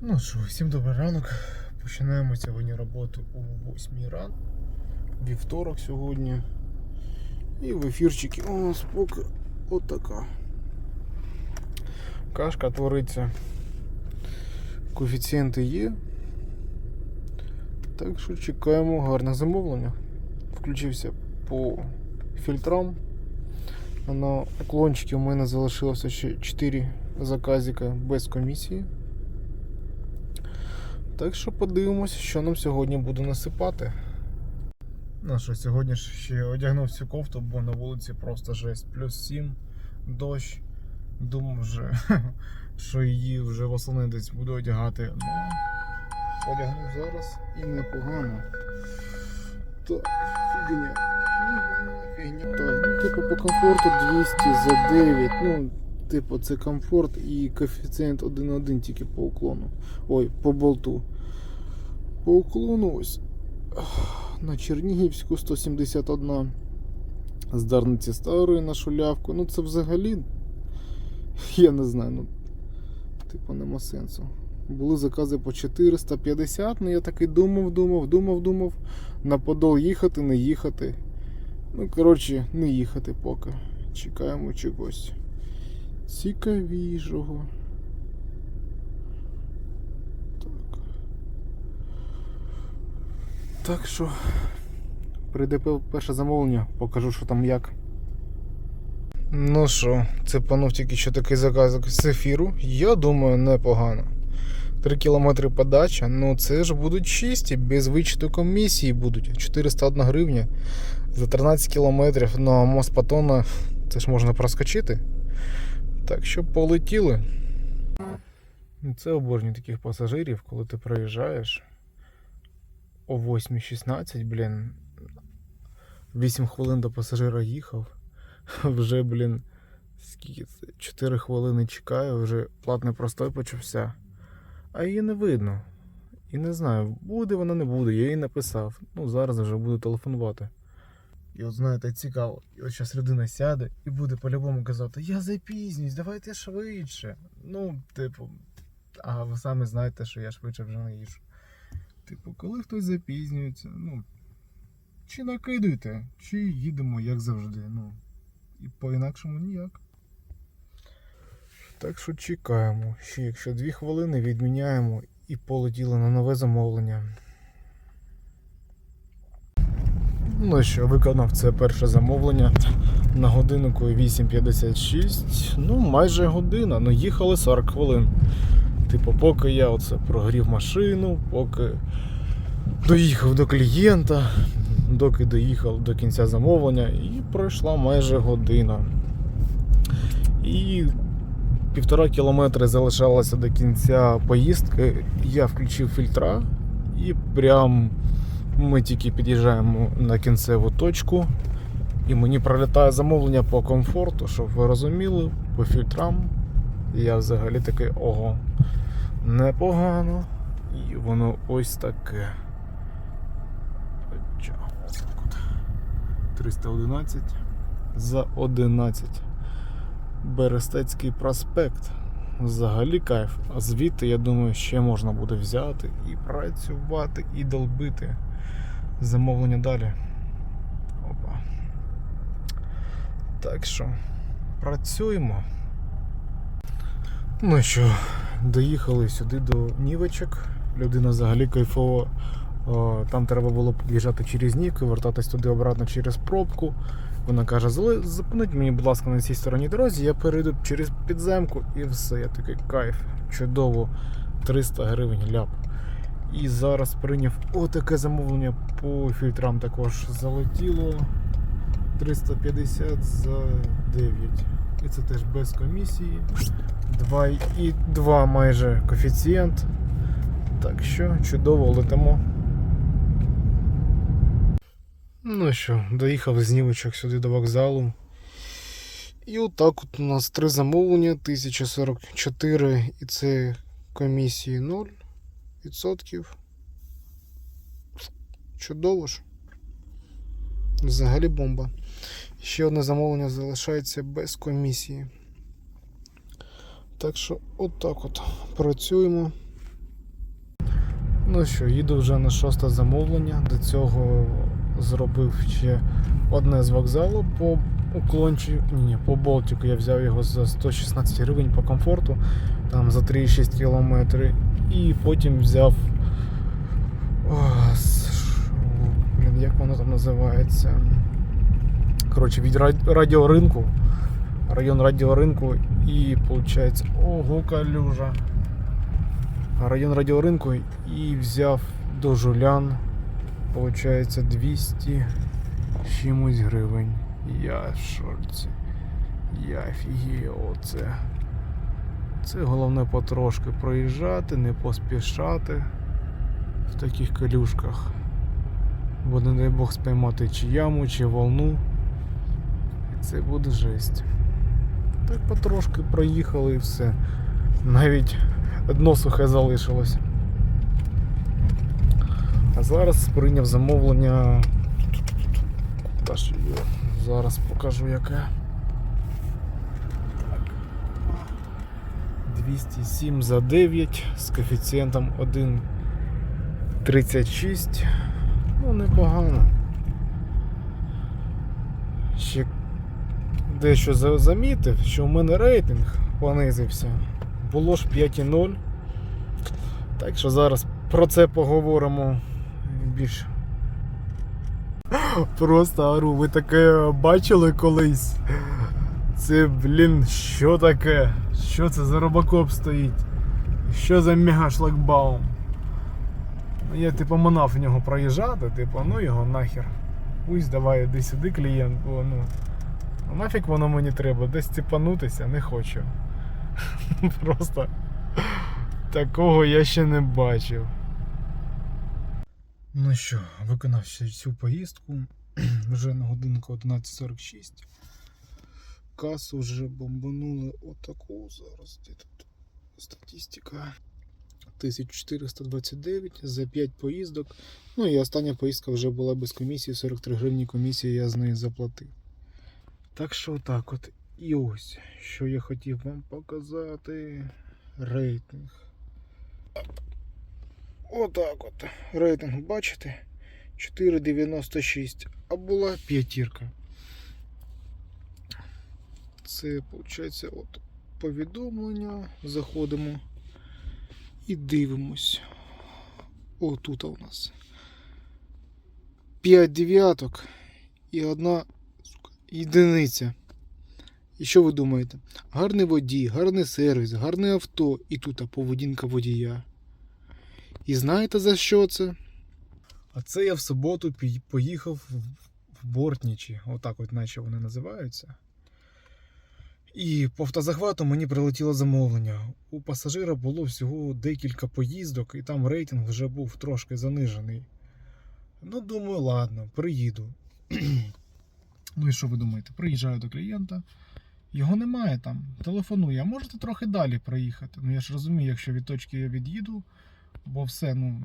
Ну що, всім добрий ранок. Починаємо сьогодні роботу о 8 ранку. Вівторок сьогодні. І в ефірчики у нас поки отака. Кашка твориться. Коефіцієнти є. Так що чекаємо гарне замовлення. Включився по фільтрам. На уклончики у мене залишилося ще 4 заказика без комісії. Так що подивимось, що нам сьогодні буде насипати. Ну що, сьогодні ж ще одягнув цю кофту, бо на вулиці просто жесть. Плюс 7, дощ. Думав вже, що її вже восени десь буду одягати. Ну, одягнув зараз і непогано. Так, фігня. Фігня. Так, ну, типу по комфорту 200 за 9. Ну, типу, це комфорт і коефіцієнт 1,1 тільки по уклону. Ой, по болту. По уклону ось. На Чернігівську 171. З Дарниці старої на шулявку. Ну це взагалі. Я не знаю, ну. Типу, нема сенсу. Були закази по 450, ну я такий думав, думав, думав, думав. На Подол їхати, не їхати. Ну, коротше, не їхати поки. Чекаємо чогось цікавішого. Так. Так що прийде перше замовлення, покажу, що там як. Ну що, це панув тільки що такий заказик з ефіру. Я думаю, непогано. 3 кілометри подача, ну це ж будуть чисті, без вичету комісії будуть. 401 гривня за 13 кілометрів. Ну а мост Патона це ж можна проскочити. Так що полетіли. Це обожнюю таких пасажирів, коли ти приїжджаєш о 8.16, блін. 8 хвилин до пасажира їхав. Вже, блін, скільки це? 4 хвилини чекаю, вже платний простой почався. А її не видно. І не знаю, буде вона, не буде. Я їй написав. Ну, зараз вже буду телефонувати. І от знаєте, цікаво, і от зараз людина сяде і буде по-любому казати, я запізнююсь, давайте швидше. Ну, типу, а ви самі знаєте, що я швидше вже не їжу. Типу, коли хтось запізнюється, ну, чи накидуйте, чи їдемо як завжди. Ну, і по-інакшому ніяк. Так що чекаємо. Ще якщо дві хвилини відміняємо і полетіли на нове замовлення. Ну що, виконав це перше замовлення на годиннику 8.56. Ну, майже година. Ну, їхали 40 хвилин. Типу, поки я оце прогрів машину, поки доїхав до клієнта, доки доїхав до кінця замовлення, і пройшла майже година. І півтора кілометри залишалося до кінця поїздки. Я включив фільтра і прям ми тільки під'їжджаємо на кінцеву точку. І мені пролітає замовлення по комфорту, щоб ви розуміли, по фільтрам. Я взагалі такий ого. Непогано. І воно ось таке. Хоча, так от. 311 за 11. Берестецький проспект. Взагалі кайф. А звідти, я думаю, ще можна буде взяти і працювати, і долбити. Замовлення далі. Опа. Так що, працюємо. Ну що, доїхали сюди до Нівочок. Людина взагалі кайфова. Там треба було під'їжджати через Нік і вертатись туди обратно через пробку. Вона каже, «Зали- зупиніть мені, будь ласка, на цій стороні дорозі, я перейду через підземку і все. Я такий кайф. Чудово. 300 гривень ляп. І зараз прийняв отаке замовлення по фільтрам також залетіло 350 за 9. І це теж без комісії. 2 майже коефіцієнт. Так що чудово летимо. Ну що, доїхав з Нівочок сюди до вокзалу. І отак от у нас три замовлення, 1044 і це комісії 0 Чудово ж. Взагалі бомба. Ще одне замовлення залишається без комісії. Так що отак от працюємо. Ну що, їду вже на шосте замовлення. До цього зробив ще одне з вокзалу по уклончі. Ні, по Болтику. Я взяв його за 116 гривень по комфорту, там за 3,6 кілометри. І потім взяв. Блін, як воно там називається? Коротше, від ра- радіоринку. Район радіоринку і виходить. Ого, калюжа район радіоринку і взяв до жулян, получається 200 чимось гривень. Я в шорті. Я офігію оце. Це головне потрошки проїжджати, не поспішати в таких калюшках. Бо не дай Бог спіймати чи яму, чи волну. І це буде жесть. Так потрошки проїхали і все. Навіть дно сухе залишилось. А зараз прийняв замовлення. Зараз покажу яке. Так. 207 за 9 з коефіцієнтом 1,36. Ну, непогано. Ще дещо замітив, що в мене рейтинг понизився. Було ж 5,0. Так що зараз про це поговоримо більш. Просто ору, ви таке бачили колись? Це, блін, що таке? Що це за робокоп стоїть? Що за мега-шлагбаум? Ну, Я типу манав в нього проїжджати, типу, ну його нахер. Пусть давай іди сюди клієнт, бо ну. нафіг воно мені треба, десь ціпанутися, не хочу. Просто такого я ще не бачив. Ну що, виконав цю поїздку. Вже на годинку 11.46. Касу вже бомбанули отаку. Зараз де тут статистика. 1429 за 5 поїздок. Ну і остання поїздка вже була без комісії, 43 гривні комісії я з неї заплатив. Так що отак от. І ось, що я хотів вам показати. Рейтинг. Отак от. Рейтинг, бачите? 4,96. А була п'ятірка. Це, виходить, от повідомлення. Заходимо і дивимось. О, тут у нас 5 дев'яток і одна єдиниця. І що ви думаєте? Гарний водій, гарний сервіс, гарне авто і тут поведінка водія. І знаєте за що це? А це я в суботу поїхав в Бортнічі, отак от наче вони називаються. І по автозахвату мені прилетіло замовлення. У пасажира було всього декілька поїздок, і там рейтинг вже був трошки занижений. Ну, думаю, ладно, приїду. ну і що ви думаєте? Приїжджаю до клієнта. Його немає там. Телефоную, а можете трохи далі проїхати. Ну я ж розумію, якщо від точки я від'їду, бо все, ну.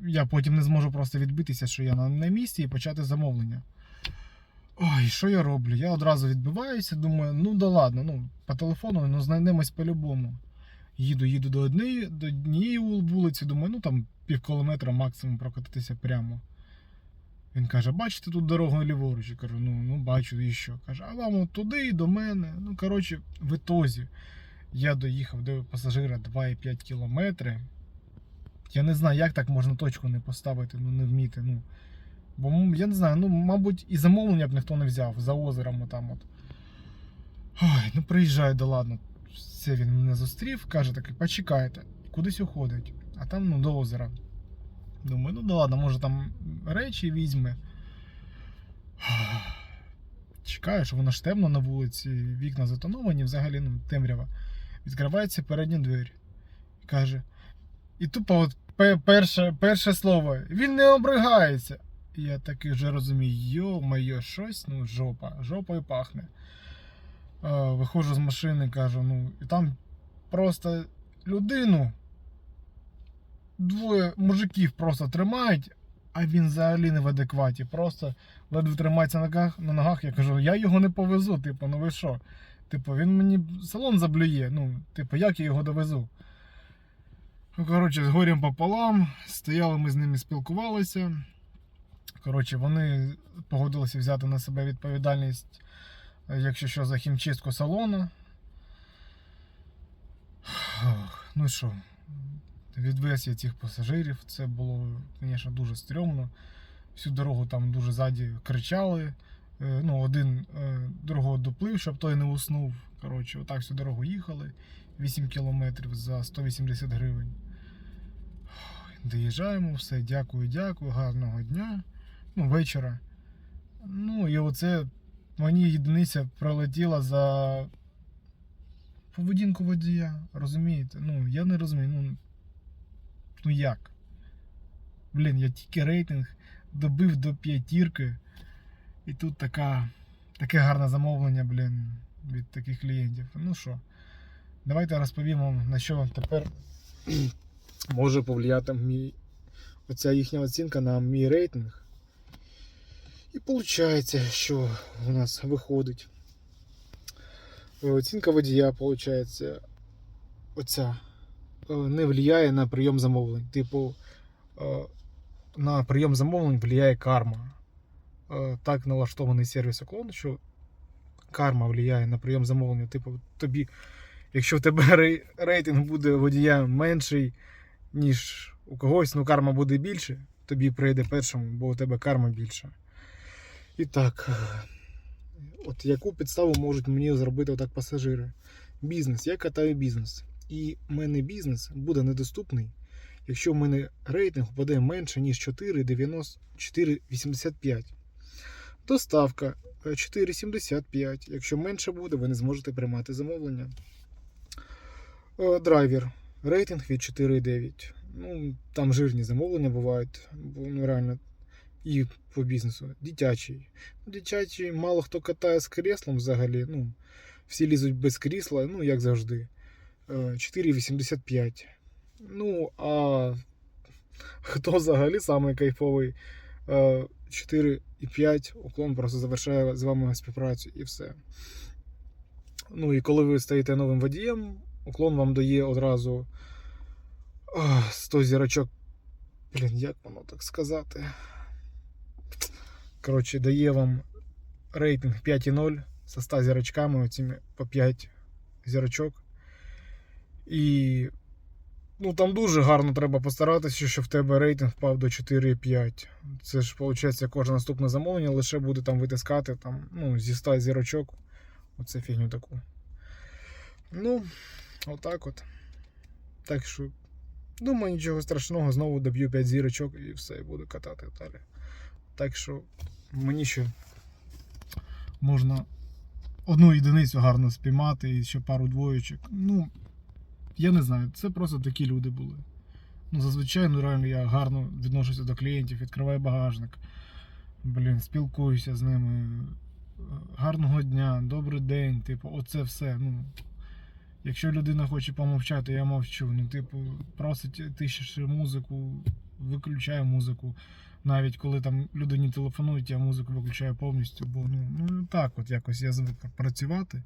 Я потім не зможу просто відбитися, що я на місці і почати замовлення. Ой, що я роблю? Я одразу відбиваюся, думаю, ну да ладно, ну, по телефону ну, знайдемось по-любому. Їду, їду до однієї, до однієї вулиці, думаю, ну там пів кілометра максимум прокатитися прямо. Він каже, бачите тут дорогу ліворуч? Я кажу, ну, ну бачу, і що? Каже, а вам от туди і до мене. Ну, коротше, в ітозі я доїхав до пасажира 2,5 кілометри. Я не знаю, як так можна точку не поставити, ну не вміти. Ну. Бо я не знаю, ну, мабуть, і замовлення б ніхто не взяв за озером там от. Ой, ну приїжджаю, да ладно. Це він мене зустрів, каже такий, почекайте, кудись уходить. А там ну, до озера. Думаю, ну да ладно, може там речі візьме. Чекаю, що воно ж темно на вулиці, вікна затоновані, взагалі ну, темрява. Відкривається передня двері. Каже. І тупо от перше, перше слово. Він не обригається. Я таки вже розумію, йо-моє, щось, ну, жопа, жопою пахне. Е, виходжу з машини, кажу, ну, і там просто людину. Двоє мужиків просто тримають, а він взагалі не в адекваті. Просто ледве тримається на ногах, на ногах. Я кажу, я його не повезу. Типу, ну ви що? Типу, він мені салон заблює. Ну, типу, як я його довезу? Ну, коротше, з горем пополам. Стояли ми з ними, спілкувалися. Коротше, вони погодилися взяти на себе відповідальність, е, якщо що, за хімчистку салону. Ну що, відвез я цих пасажирів. Це було, звісно, дуже стрьомно. Всю дорогу там дуже ззаді кричали. Е, Ну, один е, другого доплив, щоб той не уснув. Коротше, отак всю дорогу їхали. 8 кілометрів за 180 гривень. Доїжджаємо, все, дякую, дякую, гарного дня. Ну, вечора. Ну, і оце мені єдиниця пролетіла за поведінку водія. Розумієте? Ну, я не розумію. Ну, ну як? Блін, я тільки рейтинг добив до п'ятірки. І тут така, таке гарне замовлення, блін, від таких клієнтів. Ну що, давайте розповім вам, на що вам тепер може повлияти мій, оця їхня оцінка на мій рейтинг. І виходить, що у нас виходить. Е, Оцінка водія, виходить, оця е, не впливає на прийом замовлень. Типу, е, на прийом замовлень впливає карма. Так налаштований сервіс уклон, що карма впливає на прийом замовлення. Типу, тобі, якщо в тебе рейтинг буде водія менший, ніж у когось, ну карма буде більше, тобі прийде першому, бо у тебе карма більша. І так, е, от яку підставу можуть мені зробити отак пасажири? Бізнес. Я катаю бізнес. І в мене бізнес буде недоступний, якщо в мене рейтинг впаде менше, ніж 4,85. Доставка е, 4,75. Якщо менше буде, ви не зможете приймати замовлення. Е, Драйвер. Рейтинг від 4,9. Ну, там жирні замовлення бувають, бо ну реально. І по бізнесу. Дитячий. Ну, Дитячий мало хто катає з креслом взагалі. Ну, всі лізуть без крісла, ну, як завжди. Е, 4,85. Ну, а хто взагалі самий кайфовий? Е, 4,5 уклон просто завершає з вами співпрацю і все. Ну і коли ви стаєте новим водієм, уклон вам дає одразу 100 зірочок. Блін, як воно так сказати? Коротше, дає вам рейтинг 5,0 со 100 зірочками, оціми по 5 зірочок. І ну, там дуже гарно треба постаратися, щоб в тебе рейтинг впав до 4,5. Це ж, виходить, кожне наступне замовлення лише буде там витискати там, ну, зі 100 зірочок. Оце фігню таку. Ну, отак от. Так що, думаю, нічого страшного, знову доб'ю 5 зірочок і все, буду катати далі. Так що мені ще можна одну єдиницю гарно спіймати і ще пару двоєчок. Ну, я не знаю, це просто такі люди були. Ну, зазвичай, ну реально я гарно відношуся до клієнтів, відкриваю багажник. Блін, спілкуюся з ними. Гарного дня, добрий день, типу, оце все. Ну, якщо людина хоче помовчати, я мовчу. Ну, типу, просить тишіше музику, виключаю музику. Навіть коли там людині телефонують, я музику виключаю повністю, бо ну, ну так от якось я звик працювати.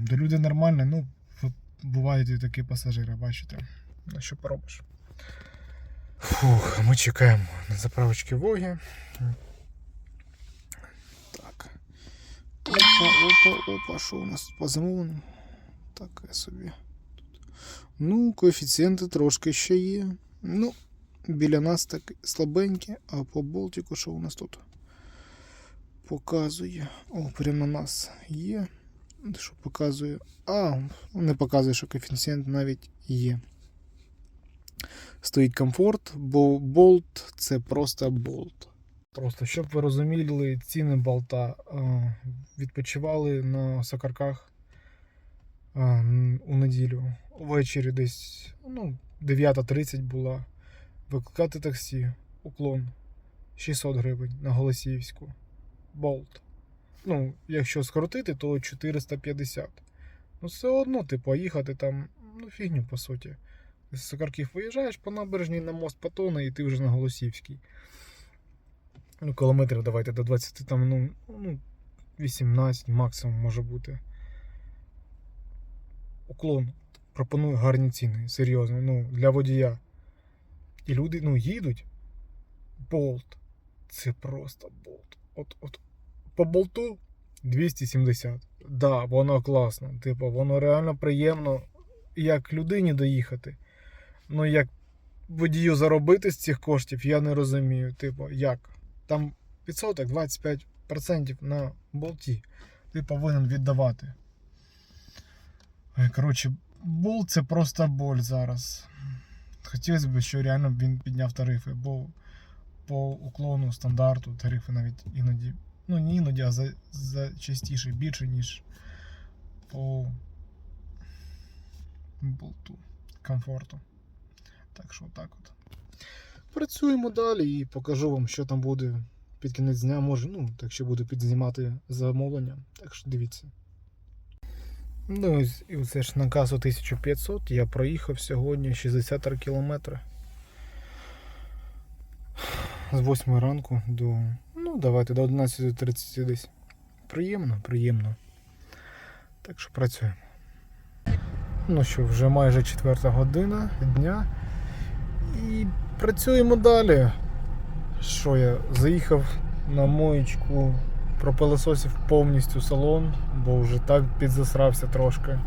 До люди нормально, ну, бувають і такі пасажири, бачите. Ну, що поробиш. Фух, ми чекаємо на заправочки Воги. Так. Опа, опа, опа, що у нас по замовленню? Таке собі. Ну, коефіцієнти трошки ще є. Ну, біля нас так слабенькі, а по Болтику що у нас тут показує. О, прямо на нас є. Що показує? А, не показує, що коефіцієнт навіть є. Стоїть комфорт, бо болт це просто болт. Просто щоб ви розуміли ціни болта. Відпочивали на сокарках у неділю. Увечері десь ну, 9.30 була. Викликати таксі, уклон 600 гривень на Голосіївську. Болт. Ну, якщо скоротити, то 450. Ну, все одно, типу, їхати там, ну, фігню, по суті. З Сокарків виїжджаєш по набережній на мост Патона і ти вже на Голосіївській. Ну, кілометрів давайте до 20, там, ну, ну 18 максимум може бути. Уклон пропонує гарні ціни, серйозно, ну, для водія. І люди ну, їдуть. Болт. Це просто болт. От, от по болту 270. Да, воно класно. Типу, воно реально приємно як людині доїхати. Ну, як водію заробити з цих коштів, я не розумію. Типу, як? Там відсоток 25% на болті. Ти повинен віддавати. Коротше, болт це просто боль зараз. Хотілося б, що реально він підняв тарифи, бо по уклону стандарту тарифи навіть іноді, ну не іноді, а за, за частіше більше, ніж по болту комфорту. Так що отак от. Працюємо далі і покажу вам, що там буде під кінець дня. Може, ну, так що буду підзнімати замовлення. Так що дивіться. Ну, і це ж на касу 1500 я проїхав сьогодні 63 кілометри. З 8 ранку до. Ну, давайте до 11.30 десь. Приємно, приємно. Так що працюємо. Ну що, вже майже четверта година дня. І працюємо далі. Що я заїхав на моєчку, пропилососив повністю салон, бо вже так підзасрався трошки.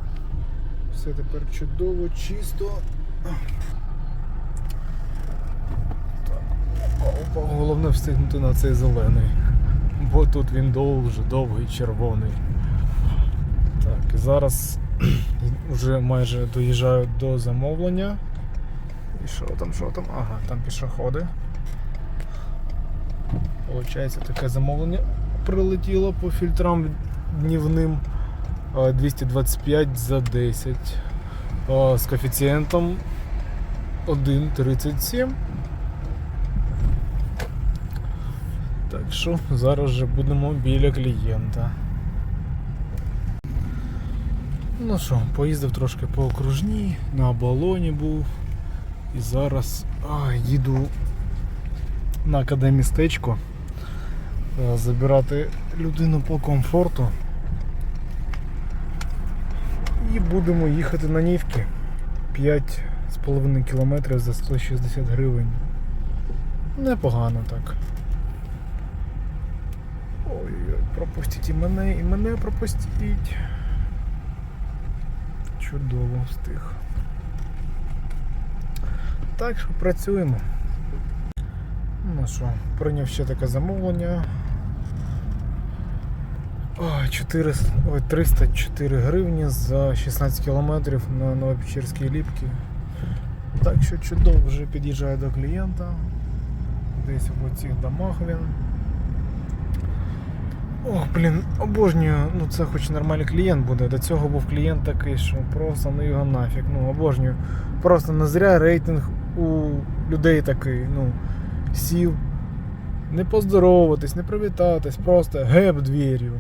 Все тепер чудово, чисто. Головне встигнути на цей зелений. Бо тут він дуже довгий, червоний. Так, і зараз вже майже доїжджаю до замовлення. І що там, що там? Ага, там пішоходи. Получається, таке замовлення прилетіло по фільтрам днівним е, 225 за 10 е, з коефіцієнтом 1,37. Так що зараз вже будемо біля клієнта. Ну що, поїздив трошки по окружній, на оболоні був. І зараз а, їду на академістечко забирати людину по комфорту. І будемо їхати на Нівки 5,5 кілометрів за 160 гривень. Непогано так. Ой-ой, пропустіть і мене, і мене пропустіть. Чудово встиг. Так що працюємо. Ну що, прийняв ще таке замовлення. Ой, 4, ой, 304 гривні за 16 кілометрів на Новопечерській ліпці. Так що чудово вже під'їжджаю до клієнта. Десь в цих домах він. Ох, блін, обожнюю, ну це хоч нормальний клієнт буде. До цього був клієнт такий, що просто ну його нафіг. Ну, обожнюю. Просто не зря рейтинг у людей такий, ну, сів. Не поздороватись, не привітатись, просто геп двір'ю.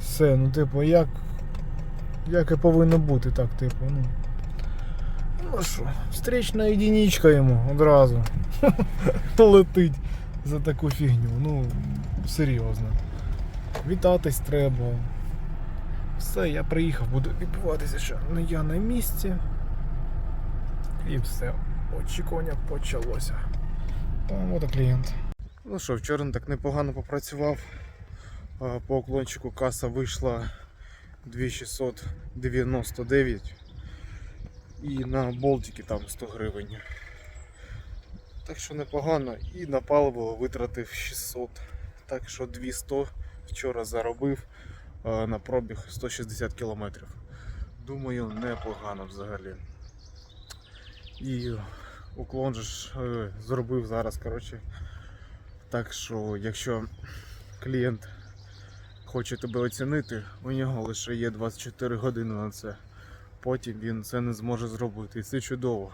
Все, ну типу, як. Як і повинно бути, так, типу, ну. Ну що, встрічна єдиничка йому одразу. Летить за таку фігню. Ну, серйозно. Вітатись треба. Все, я приїхав, буду відбуватися, що не я на місці. І все. Очікування почалося. От і клієнт. Ну що, вчора так непогано попрацював. По уклончику каса вийшла 2699 і на болтики там 100 гривень. Так що непогано. І на паливо витратив 600. Так що 200 вчора заробив на пробіг 160 кілометрів. Думаю, непогано взагалі. І уклон ж е, зробив зараз, коротше. Так що, якщо клієнт хоче тебе оцінити, у нього лише є 24 години на це. Потім він це не зможе зробити. І це чудово.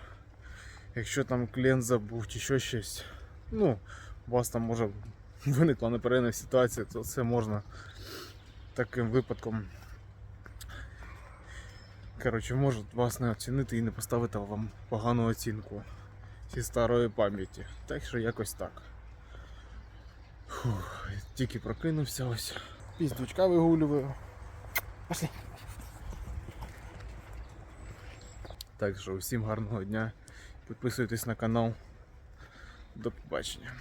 Якщо там клієнт забув чи що щось, ну, у вас там може виникла непередна ситуація, то це можна таким випадком. Коротше, можуть вас не оцінити і не поставити вам погану оцінку зі старої пам'яті. Так що якось так. Фух, тільки прокинувся ось. Піздючка вигулюваю. Пошли. Так що всім гарного дня. Підписуйтесь на канал. До побачення.